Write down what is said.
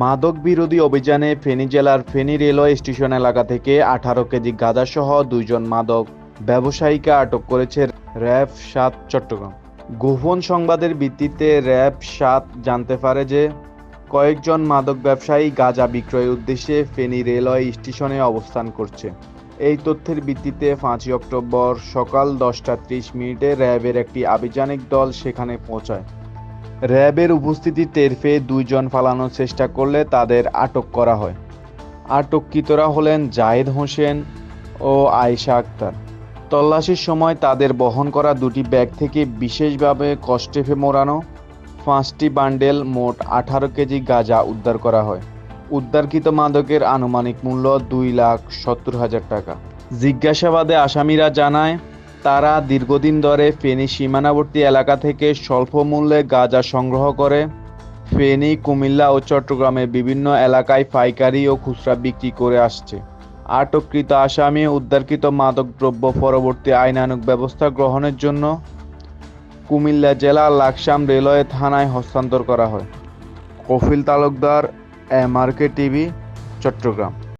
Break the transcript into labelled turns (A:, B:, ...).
A: মাদক বিরোধী অভিযানে ফেনী জেলার ফেনী রেলওয়ে স্টেশন এলাকা থেকে আঠারো কেজি গাঁজাসহ দুইজন মাদক ব্যবসায়ীকে আটক করেছে র্যাব সাত চট্টগ্রাম। গোপন সংবাদের ভিত্তিতে র্যাব সাত জানতে পারে যে, কয়েকজন মাদক ব্যবসায়ী গাঁজা বিক্রয়ের উদ্দেশ্যে ফেনী রেলওয়ে স্টেশনে অবস্থান করছে। এই তথ্যের ভিত্তিতে পাঁচই অক্টোবর সকাল দশটা ত্রিশ মিনিটে র্যাবের একটি আভিযানিক দল সেখানে পৌঁছায়। র্যাবের উপস্থিতি টের পেয়ে দুইজন পালানোর চেষ্টা করলে তাদের আটক করা হয়। আটককৃতরা হলেন জাহিদ হোসেন ও আয়েশা আক্তার। তল্লাশির সময় তাদের বহন করা দুটি ব্যাগ থেকে বিশেষভাবে কষ্টেফে মোড়ানো পাঁচটি বান্ডেল মোট আঠারো কেজি গাঁজা উদ্ধার করা হয়। উদ্ধারকৃত মাদকের আনুমানিক মূল্য দুই লাখ সত্তর হাজার টাকা। জিজ্ঞাসাবাদে আসামিরা জানায় তারা দীর্ঘদিন ধরে ফেনী সীমানাবর্তী এলাকা থেকে স্বল্প মূল্যে গাঁজা সংগ্রহ করে। ফেনী, কুমিল্লা ও চট্টগ্রামের বিভিন্ন এলাকায় পাইকারি ও খুচরা বিক্রি করে আসছে। আটককৃত আসামি উদ্ধারকৃত মাদকদ্রব্য পরবর্তী আইনানুগ ব্যবস্থা গ্রহণের জন্য কুমিল্লা জেলা লাকসাম রেলওয়ে থানায় হস্তান্তর করা হয়। Kafil Talukdar, MRK TV, Chattogram.